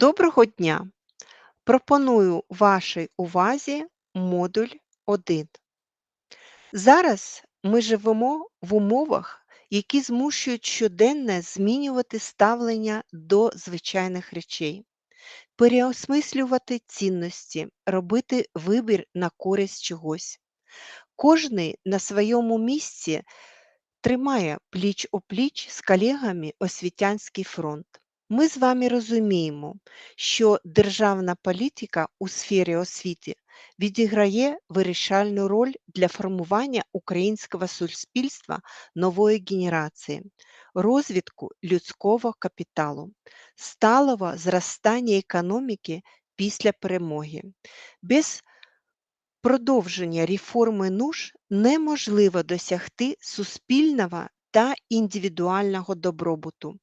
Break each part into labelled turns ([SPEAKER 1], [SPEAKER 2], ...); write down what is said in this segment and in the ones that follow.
[SPEAKER 1] Доброго дня! Пропоную вашій увазі модуль 1. Зараз ми живемо в умовах, які змушують щоденно змінювати ставлення до звичайних речей, переосмислювати цінності, робити вибір на користь чогось. Кожний на своєму місці тримає пліч-о-пліч з колегами освітянський фронт. Ми з вами розуміємо, що державна політика у сфері освіти відіграє вирішальну роль для формування українського суспільства нової генерації, розвитку людського капіталу, сталого зростання економіки після перемоги. Без продовження реформи НУШ неможливо досягти суспільного та індивідуального добробуту,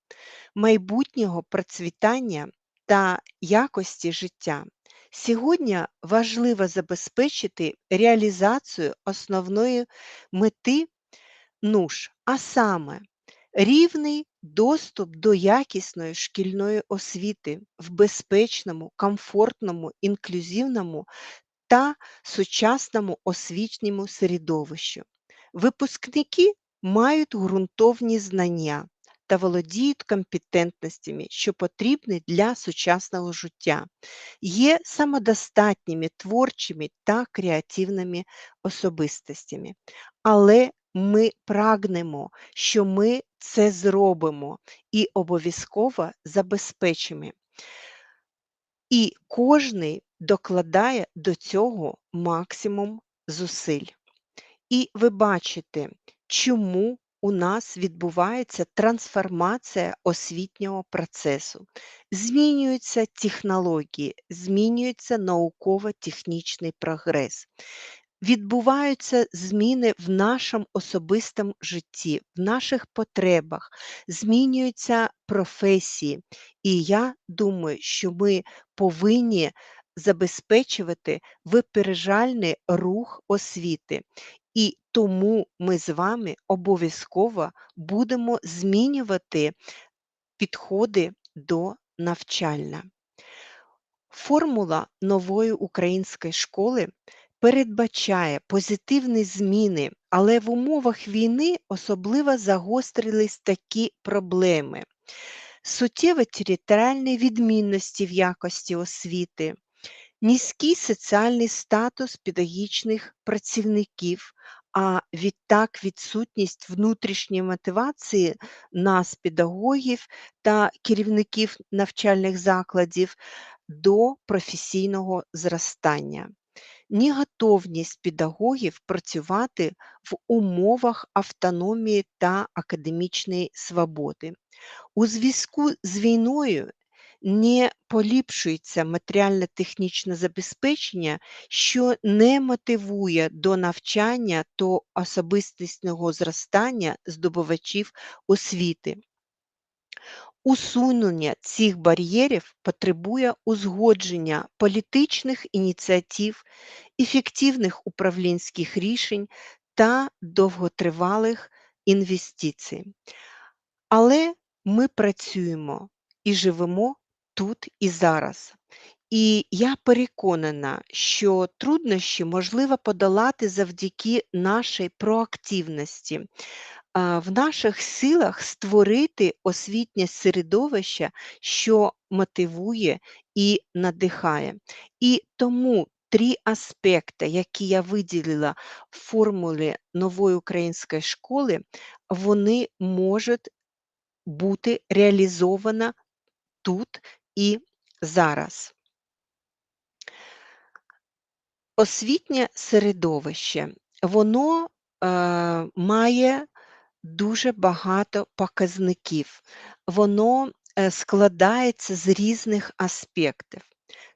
[SPEAKER 1] майбутнього процвітання та якості життя. Сьогодні важливо забезпечити реалізацію основної мети НУШ, а саме рівний доступ до якісної шкільної освіти в безпечному, комфортному, інклюзивному та сучасному освітньому середовищі. Випускники мають ґрунтовні знання та володіють компетентностями, що потрібні для сучасного життя, є самодостатніми творчими та креативними особистостями. Але ми прагнемо, що ми це зробимо і обов'язково забезпечимо. І кожний докладає до цього максимум зусиль. І ви бачите, чому у нас відбувається трансформація освітнього процесу. Змінюються технології, змінюється науково-технічний прогрес. Відбуваються зміни в нашому особистому житті, в наших потребах, змінюються професії. І я думаю, що ми повинні забезпечувати випереджальний рух освіти. І тому ми з вами обов'язково будемо змінювати підходи до навчання. Формула нової української школи передбачає позитивні зміни, але в умовах війни особливо загострились такі проблеми. Суттєві територіальні відмінності в якості освіти, низький соціальний статус педагогічних працівників, а відтак відсутність внутрішньої мотивації нас, педагогів та керівників навчальних закладів до професійного зростання, неготовність педагогів працювати в умовах автономії та академічної свободи. У зв'язку з війною не поліпшується матеріально-технічне забезпечення, що не мотивує до навчання та особистісного зростання здобувачів освіти. Усунення цих бар'єрів потребує узгодження політичних ініціатив, ефективних управлінських рішень та довготривалих інвестицій. Але ми працюємо і живемо тут і зараз. І я переконана, що труднощі можливо подолати завдяки нашій проактивності. В наших силах створити освітнє середовище, що мотивує і надихає. І тому три аспекти, які я виділила в формулі нової української школи, вони можуть бути реалізовані тут і зараз. Освітнє середовище, воно е, має дуже багато показників, воно е, складається з різних аспектів.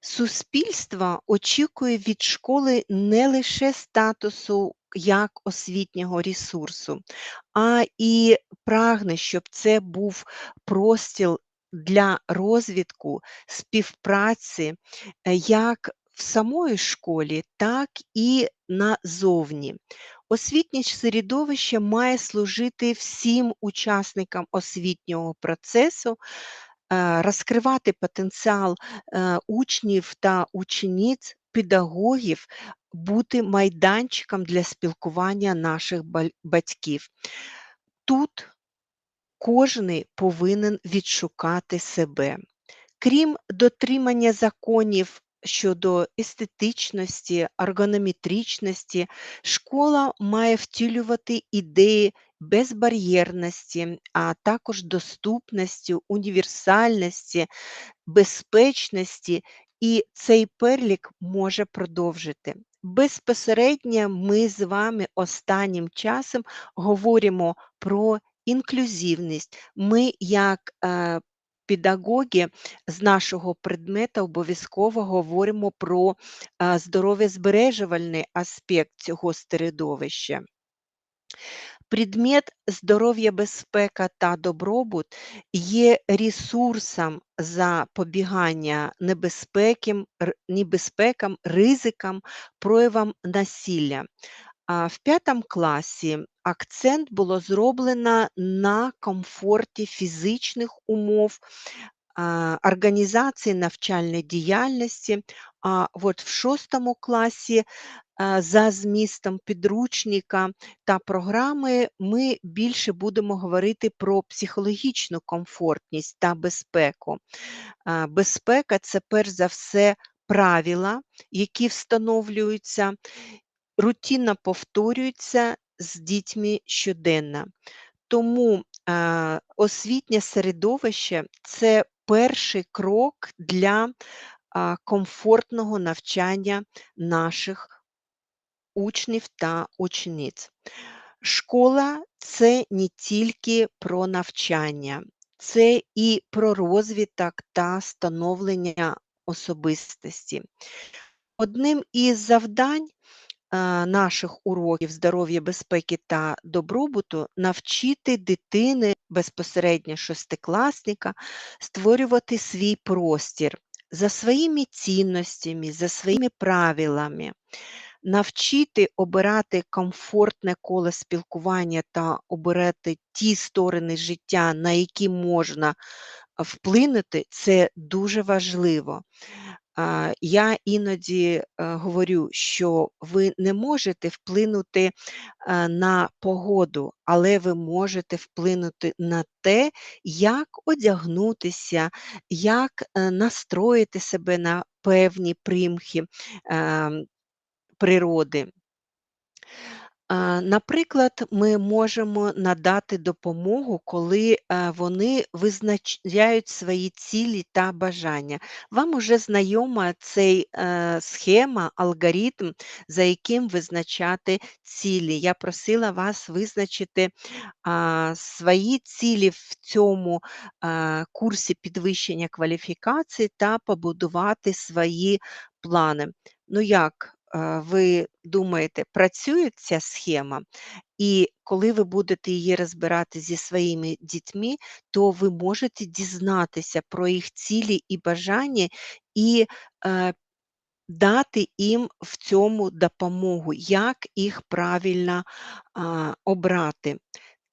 [SPEAKER 1] Суспільство очікує від школи не лише статусу як освітнього ресурсу, а і прагне, щоб це був простір для розвитку співпраці е, як в самої школі, так і назовні. Освітнє середовище має служити всім учасникам освітнього процесу е, розкривати потенціал, е, учнів та учениць, педагогів, бути майданчиком для спілкування наших батьків. Тут кожний повинен відшукати себе. Крім дотримання законів щодо естетичності, ергонометричності, школа має втілювати ідеї безбар'єрності, а також доступності, універсальності, безпечності, і цей перелік може продовжити. Безпосередньо ми з вами останнім часом говоримо про інклюзивність. Ми, як е, педагоги з нашого предмета обов'язково говоримо про е, здоров'язбережувальний аспект цього середовища. Предмет здоров'я, безпека та добробут є ресурсом запобігання небезпекам, небезпекам, ризикам, проявам насилля. В п'ятому класі акцент було зроблено на комфорті фізичних умов, організації навчальної діяльності. А от в шостому класі за змістом підручника та програми ми більше будемо говорити про психологічну комфортність та безпеку. Безпека це перш за все правила, які встановлюються, рутинно повторюються з дітьми щоденно. Тому освітнє середовище це перший крок для комфортного навчання наших учнів та учениць. Школа це не тільки про навчання, це і про розвиток та становлення особистості. Одним із завдань наших уроків здоров'я, безпеки та добробуту навчити дитини безпосередньо шестикласника створювати свій простір за своїми цінностями, за своїми правилами, навчити обирати комфортне коло спілкування та обирати ті сторони життя, на які можна вплинути, це дуже важливо. Я іноді е, говорю, що ви не можете вплинути е, на погоду, але ви можете вплинути на те, як одягнутися, як е, настроїти себе на певні примхи ем, природи. Наприклад, ми можемо надати допомогу, коли е, вони визначають свої цілі та бажання. Вам уже знайома цей е, схема, алгоритм, за яким визначати цілі. Я просила вас визначити свої цілі в цьому курсі підвищення кваліфікації та побудувати свої плани. Ну як? Ви думаєте, працює ця схема, і коли ви будете її розбирати зі своїми дітьми, то ви можете дізнатися про їх цілі і бажання і е, дати їм в цьому допомогу, як їх правильно обрати.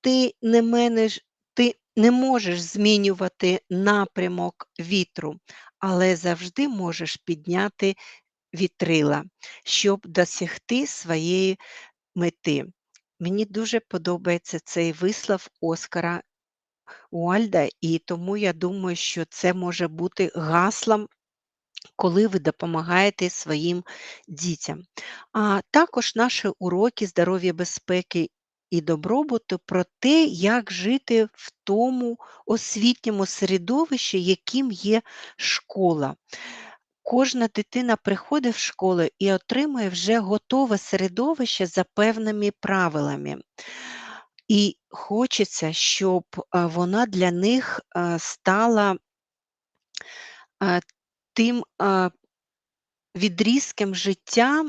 [SPEAKER 1] Ти не менеш, ти не можеш змінювати напрямок вітру, але завжди можеш підняти вітрила, щоб досягти своєї мети. Мені дуже подобається цей вислов Оскара Уальда, і тому я думаю, що це може бути гаслом. Коли ви допомагаєте своїм дітям. А також наші уроки здоров'я, безпеки і добробуту про те, як жити в тому освітньому середовищі, яким є школа. Кожна дитина приходить в школу і отримує вже готове середовище за певними правилами. І хочеться, щоб е, вона для них е, стала е, тим відрізком життя,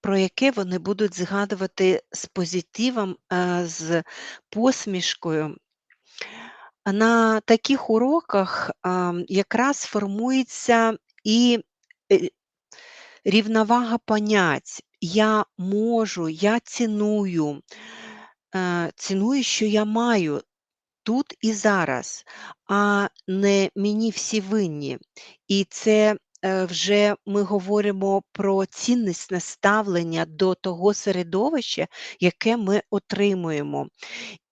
[SPEAKER 1] про яке вони будуть згадувати з позитивом, з посмішкою. На таких уроках якраз формується і е, рівновага понять. Я можу, я ціную, е, ціную, що я маю, тут і зараз, а не мені всі винні. І це е, вже ми говоримо про ціннісне ставлення до того середовища, яке ми отримуємо.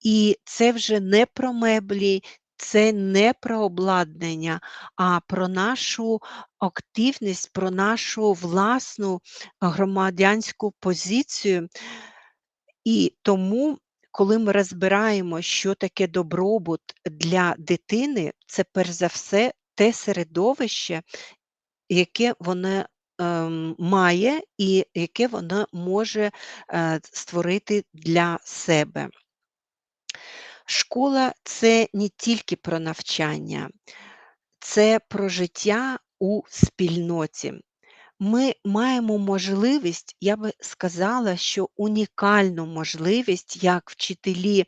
[SPEAKER 1] І це вже не про меблі, це не про обладнання, а про нашу активність, про нашу власну громадянську позицію. І тому, коли ми розбираємо, що таке добробут для дитини, це перш за все те середовище, яке вона ем, має і яке вона може е, створити для себе. Школа це не тільки про навчання, це про життя у спільноті. Ми маємо можливість, я би сказала, що унікальну можливість, як вчителі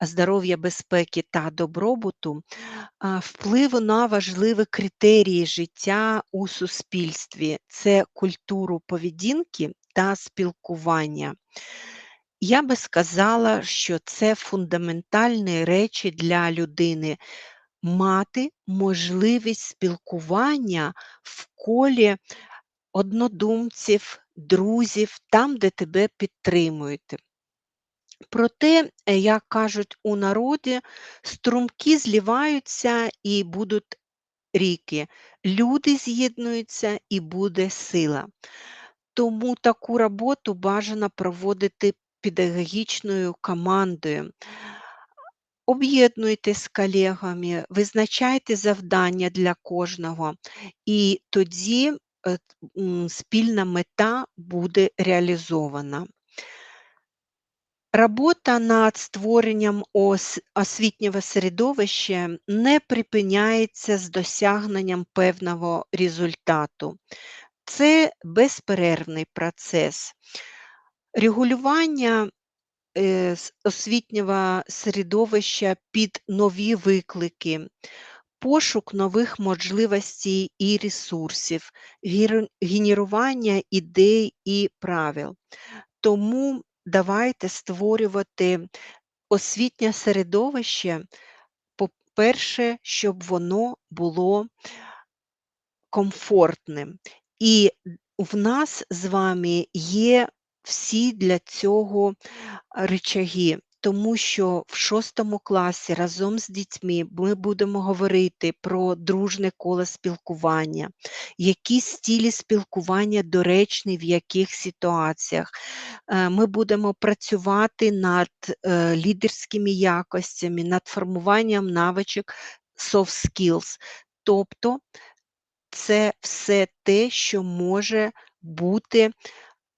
[SPEAKER 1] здоров'я, безпеки та добробуту, впливу на важливі критерії життя у суспільстві це культуру поведінки та спілкування. Я би сказала, що це фундаментальні речі для людини мати можливість спілкування в колі однодумців, друзів, там, де тебе підтримують. Проте, як кажуть у народі, струмки зливаються і будуть ріки, люди з'єднуються і буде сила. Тому таку роботу бажано проводити педагогічною командою. Об'єднуйтесь з колегами, визначайте завдання для кожного, і тоді е, спільна мета буде реалізована. Робота над створенням освітнього середовища не припиняється з досягненням певного результату. Це безперервний процес. Регулювання е, освітнього середовища під нові виклики, пошук нових можливостей і ресурсів, генерування ідей і правил. Тому давайте створювати освітнє середовище, по-перше, щоб воно було комфортним. І в нас з вами є всі для цього речаги, тому що в шостому класі разом з дітьми ми будемо говорити про дружне коло спілкування, які стилі спілкування доречні в яких ситуаціях. Е, Ми будемо працювати над е, лідерськими якостями, над формуванням навичок soft skills. Тобто це все те, що може бути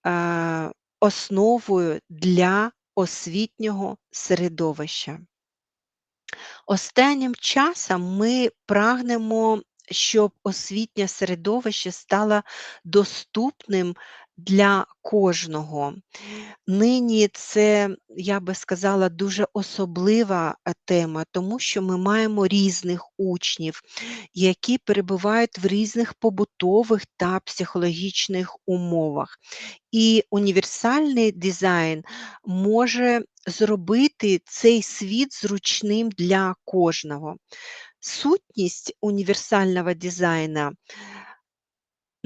[SPEAKER 1] е, основою для освітнього середовища. Останнім часом ми прагнемо, щоб освітнє середовище стало доступним для кожного. Нині це, я би сказала, дуже особлива е, тема, тому що ми маємо різних учнів, які перебувають в різних побутових та психологічних умовах. І універсальний дизайн може зробити цей світ зручним для кожного. Сутність універсального дизайну,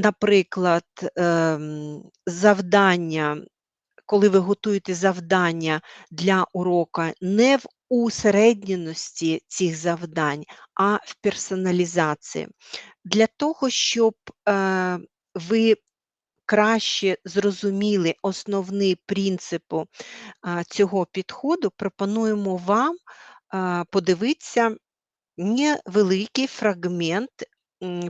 [SPEAKER 1] наприклад, ем, завдання, коли ви готуєте завдання для урока, не в усередненості цих завдань, а в персоналізації. Для того, щоб е, ви краще зрозуміли основний принципу а, цього підходу, пропонуємо вам подивитися невеликий фрагмент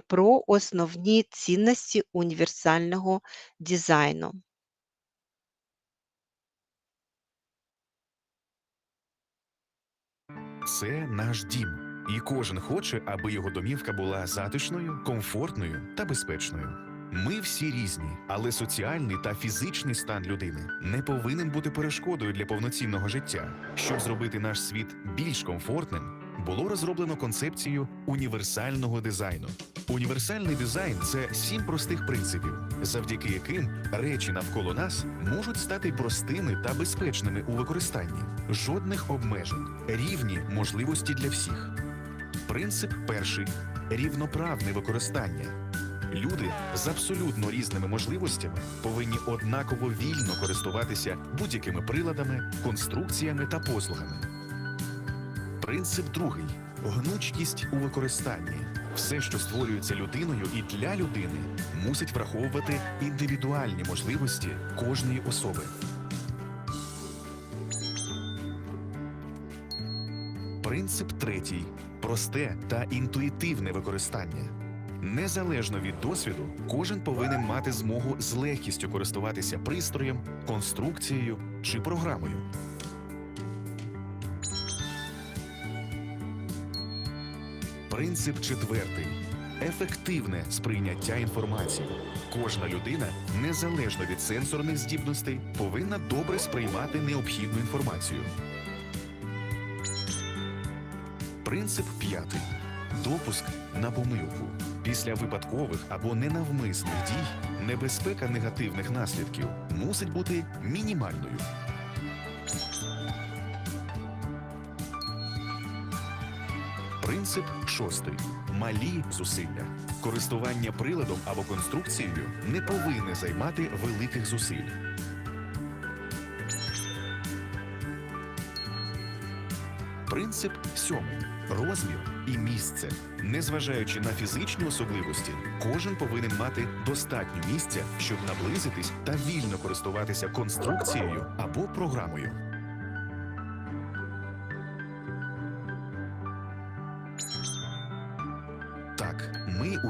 [SPEAKER 1] про основні цінності універсального дизайну.
[SPEAKER 2] Це наш дім, і кожен хоче, аби його домівка була затишною, комфортною та безпечною. Ми всі різні, але соціальний та фізичний стан людини не повинен бути перешкодою для повноцінного життя. Щоб зробити наш світ більш комфортним, було розроблено концепцію універсального дизайну. Універсальний дизайн це сім простих принципів, завдяки яким речі навколо нас можуть стати простими та безпечними у використанні. Жодних обмежень, рівні можливості для всіх. Принцип перший рівноправне використання. Люди з абсолютно різними можливостями повинні однаково вільно користуватися будь-якими приладами, конструкціями та послугами. Принцип другий гнучкість у використанні. Все, що створюється людиною і для людини, мусить враховувати індивідуальні можливості кожної особи. Принцип третій просте та інтуїтивне використання. Незалежно від досвіду, кожен повинен мати змогу з легкістю користуватися пристроєм, конструкцією чи програмою. Принцип четвертий ефективне сприйняття інформації. Кожна людина, незалежно від сенсорних здібностей, повинна добре сприймати необхідну інформацію. Принцип п'ятий допуск на помилку. Після випадкових або ненавмисних дій небезпека негативних наслідків мусить бути мінімальною. Принцип шостий малі зусилля. Користування приладом або конструкцією не повинне займати великих зусиль. Принцип сьомий розмір і місце. Незважаючи на фізичні особливості, кожен повинен мати достатньо місця, щоб наблизитись та вільно користуватися конструкцією або програмою.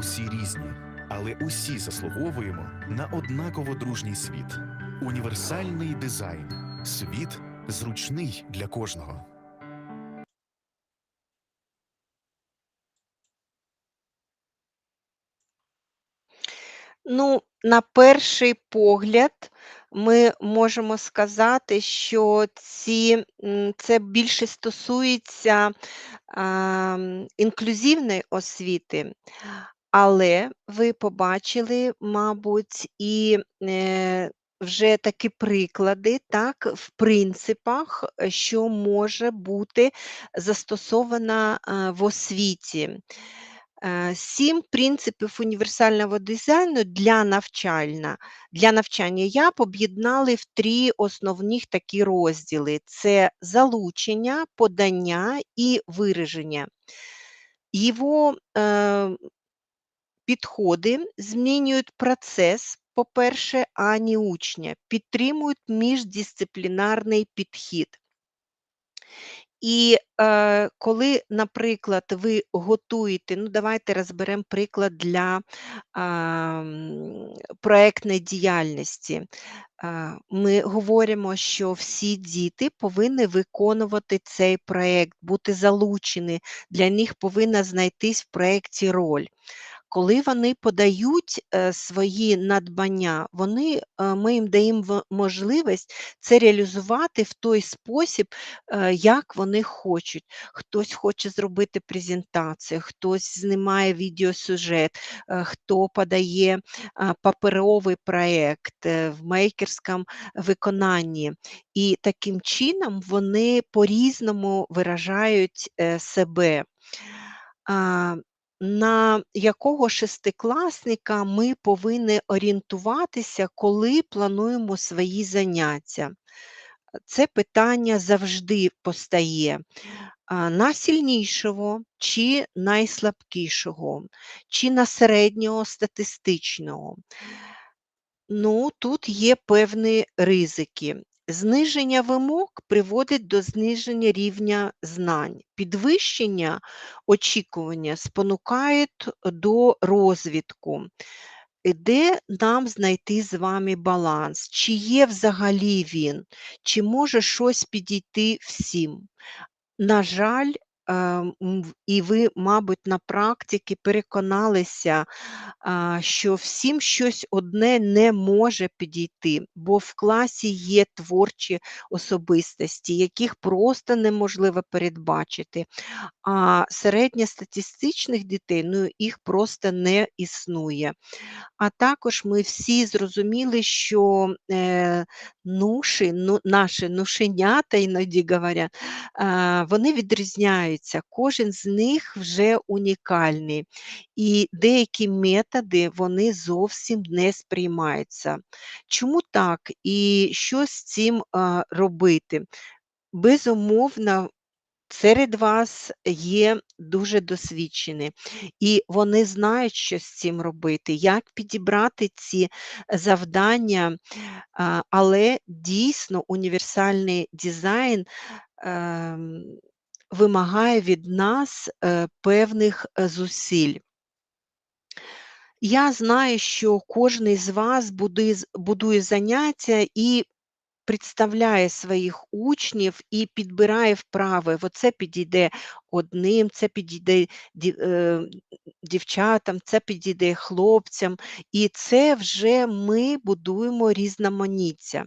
[SPEAKER 2] Усі різні, але усі заслуговуємо на однаково дружній світ. Універсальний дизайн. Світ зручний для кожного.
[SPEAKER 1] Ну, на перший погляд, ми можемо сказати, що ці, це більше стосується, ам, інклюзивної освіти, але ви побачили, мабуть, і, е, вже такі приклади, так, в принципах, е, що може бути застосована, а, в освіті. Е, 7 принципів універсального дизайну для навчальна для навчання я об'єднали в 3 основних такі розділи: це залучення, подання і вираження. Його, е, підходи змінюють процес, по-перше, а не учня, підтримують міждисциплінарний підхід. І, е, коли, наприклад, ви готуєте ну, давайте розберемо приклад для, ам, проектної діяльності. А, ми говоримо, що всі діти повинні виконувати цей проект, бути залучені, для них повинна знайтись в проекті роль. Коли вони подають, е, свої надбання, вони, е, ми їм даємо можливість це реалізувати в той спосіб, е, як вони хочуть. Хтось хоче зробити презентацію, хтось знімає відеосюжет, хто подає, паперовий проект, е, в мейкерському виконанні. І таким чином вони по-різному виражають, себе. На якого шестикласника ми повинні орієнтуватися, коли плануємо свої заняття? Це питання завжди постає. На сильнішого чи найслабкішого, чи на середнього статистичного. Ну, тут є певні ризики. Зниження вимог приводить до зниження рівня знань. Підвищення очікування спонукають до розвідку, Де нам знайти з вами баланс? Чи є взагалі він? Чи може щось підійти всім? На жаль, і ви, мабуть, на практиці переконалися, що всім щось одне не може підійти, бо в класі є творчі особистості, яких просто неможливо передбачити. А середньостатистичних дітей, ну, їх просто не існує. А також ми всі зрозуміли, що, е, нуші, ну, наші нушенята, іноді говорять, а, вони відрізняються. Кожен з них вже унікальний, і деякі методи, вони зовсім не сприймаються. Чому так і що з цим, робити? Безумовно, серед вас є дуже досвідчені, і вони знають, що з цим робити, як підібрати ці завдання, але дійсно універсальний дизайн, ем, вимагає від нас, е, певних, е, зусиль. Я знаю, що кожний з вас будує будує заняття і представляє своїх учнів і підбирає вправи. Оце підійде одним, це підійде е, дівчатам, це підійде хлопцям, і це вже ми будуємо різноманіття.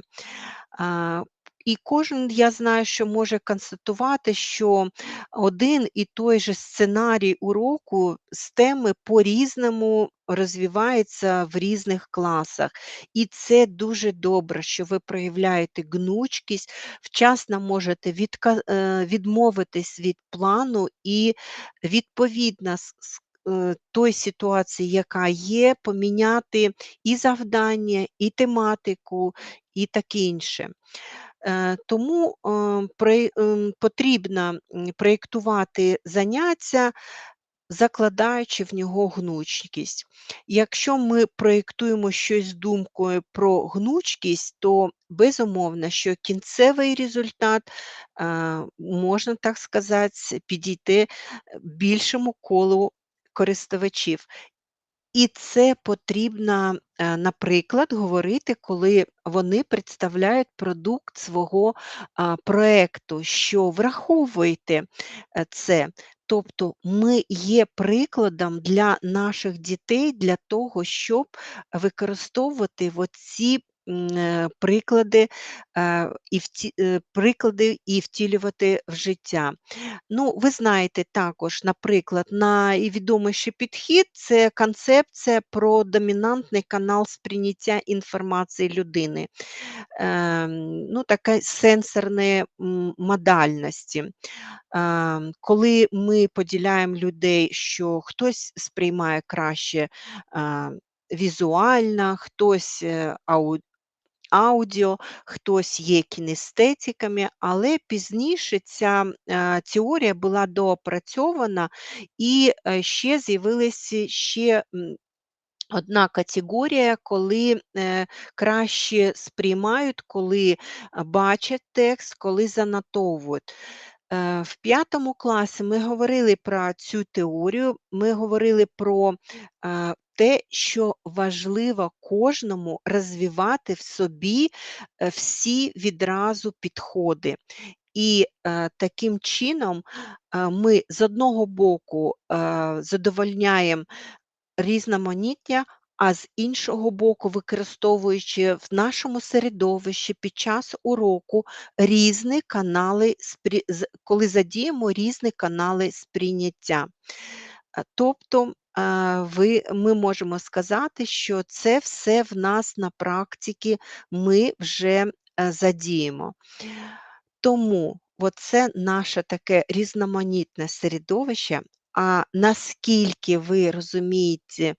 [SPEAKER 1] І кожен, я знаю, що може констатувати, що один і той же сценарій уроку з теми по-різному розвивається в різних класах. І це дуже добре, що ви проявляєте гнучкість, вчасно можете відка е, відмовитись від плану і відповідно с е, той ситуації, яка є, поміняти і завдання, і тематику, і таке інше. Е, тому, е, ем, потрібно, проєктувати заняття, закладаючи в нього гнучкість. Якщо ми проєктуємо щось з думкою про гнучкість, то безумовно, що кінцевий результат, е, можна так сказати, підійти, більшому колу користувачів. І це потрібно, е, наприклад, говорити, коли вони представляють продукт свого, проєкту, що враховуйте, е, це. Тобто ми є прикладом для наших дітей для того, щоб використовувати оці, приклади, е, і вті е, приклади і втілювати в життя. Ну, ви знаєте також, наприклад, найвідоміший підхід це концепція про домінантний канал сприйняття інформації людини, ем, ну, таке сенсорне модальності. Ем, коли ми поділяємо людей, що хтось сприймає краще, візуально, хтось, е, аудіо, хтось є кінестетиками, але пізніше ця, теорія була доопрацьована і, е, ще з'явилася ще, одна категорія, коли, е, краще сприймають, коли, бачать текст, коли занотовують. Е, в 5 класі ми говорили про цю теорію, ми говорили про, те, що важливо кожному розвивати в собі, е, всі відразу підходи. І, е, таким чином, а, ми з одного боку, а, задовольняємо різноманіття, а з іншого боку, використовуючи в нашому середовищі під час уроку різні канали коли задіємо різні канали сприйняття. Тобто, ви ми можемо сказати, що це все в нас на практиці ми вже, е, задіємо. Тому оце наше таке різноманітне середовище, а наскільки ви розумієте,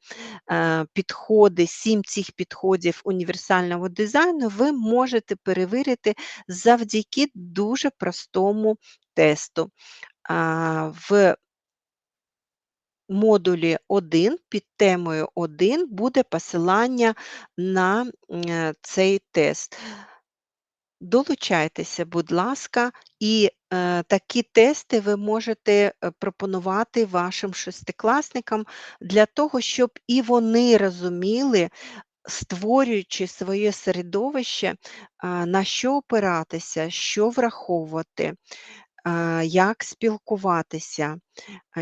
[SPEAKER 1] е, підходи, 7 цих підходів універсального дизайну, ви можете перевірити завдяки дуже простому тесту. В модулі 1 під темою 1 буде посилання на, е, цей тест. Долучайтеся, будь ласка, і, е, такі тести ви можете, е, пропонувати вашим шестикласникам для того, щоб і вони розуміли, створюючи своє середовище, а, на що опиратися, що враховувати. Як спілкуватися,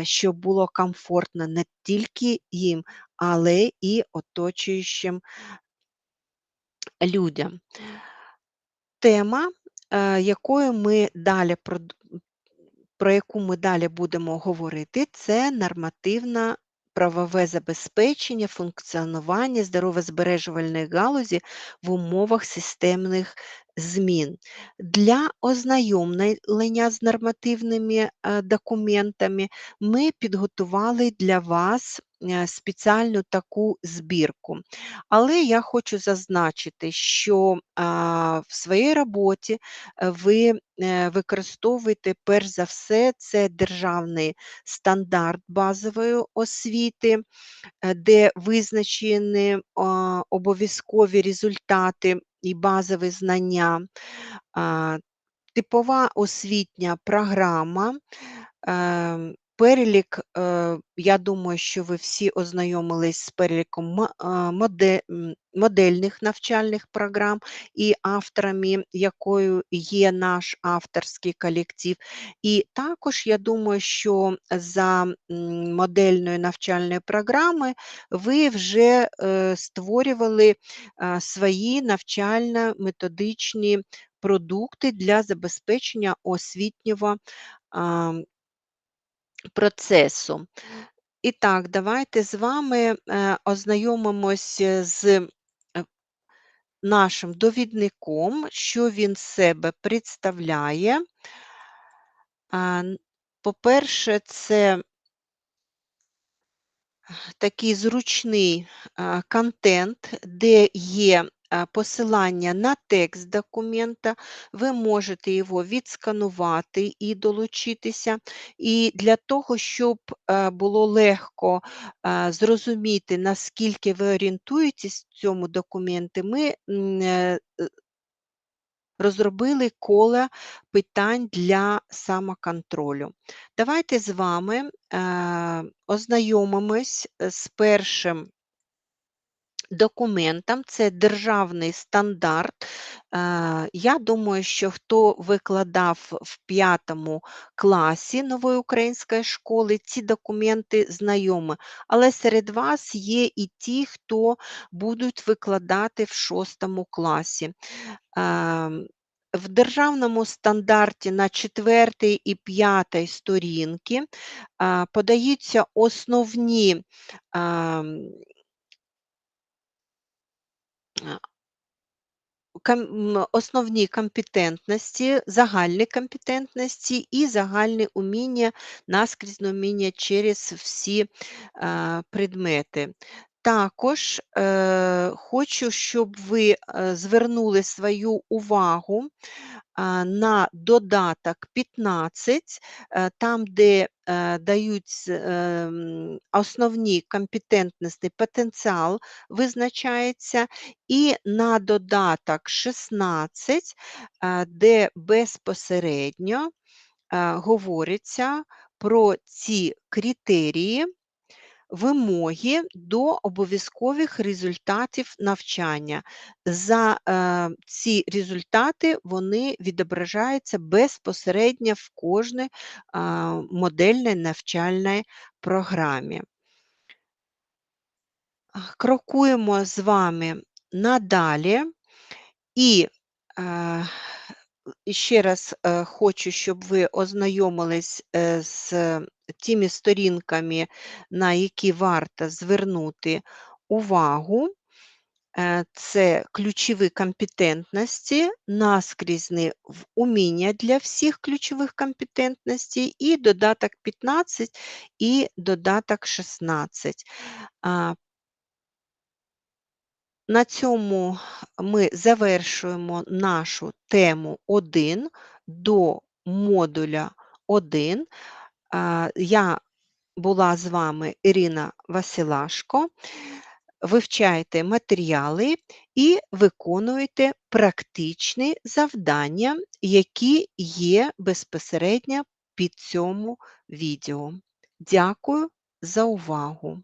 [SPEAKER 1] щоб було комфортно не тільки їм, але і оточуючим людям. Тема, якою ми далі про яку ми далі будемо говорити, це нормативно-правове забезпечення функціонування здоровозбережувальної галузі в умовах системних змін. Для ознайомлення з нормативними е, документами ми підготували для вас спеціальну таку збірку. Але я хочу зазначити, що в своїй роботі е, ви е, використовуєте перш за все це державний стандарт базової освіти, е, де визначені обов'язкові результати і базові знання, типова освітня програма. Перелік, е, я думаю, що ви всі ознайомились з переліком модельних навчальних програм і авторами, якою є наш авторський колектив. І також я думаю, що за модельною навчальною програмою ви вже е, створювали свої навчально-методичні продукти для забезпечення освітнього процесу. І так, давайте з вами е, ознайомимось з е, нашим довідником, що він себе представляє. По-перше, це такий зручний контент, де є посилання на текст документа, ви можете його відсканувати і долучитися. І для того, щоб було легко зрозуміти, наскільки ви орієнтуєтесь в цьому документі, ми е, розробили коло питань для самоконтролю. Давайте з вами е, ознайомимось з першим документом. Це державний стандарт. Е, Я думаю, що хто викладав в п'ятому класі нової української школи, ці документи знайомі. Але серед вас є і ті, хто будуть викладати в шостому класі. Ем, В державному стандарті на 4 і 5 сторінки подаються основні а, основні компетентності, загальні компетентності і загальні уміння, наскрізне уміння через всі предмети. Також е, хочу, щоб ви е, звернули свою увагу на додаток 15, е, там, де е, дають ем, основні компетентності, потенціал визначається, і на додаток 16, е, де безпосередньо говориться про ці критерії вимоги до обов'язкових результатів навчання. За е, ці результати вони відображаються безпосередньо в кожній е, модельній навчальній програмі. Крокуємо з вами надалі і е, ще раз е, хочу, щоб ви ознайомились е, з тими сторінками, на які варто звернути увагу. Е, Це ключові компетентності, наскрізні уміння для всіх ключових компетентностей, і додаток 15 і додаток 16. На цьому ми завершуємо нашу тему 1 до модуля 1. Я була з вами Ірина Василашко. Вивчайте матеріали і виконуйте практичні завдання, які є безпосередньо під цьому відео. Дякую за увагу!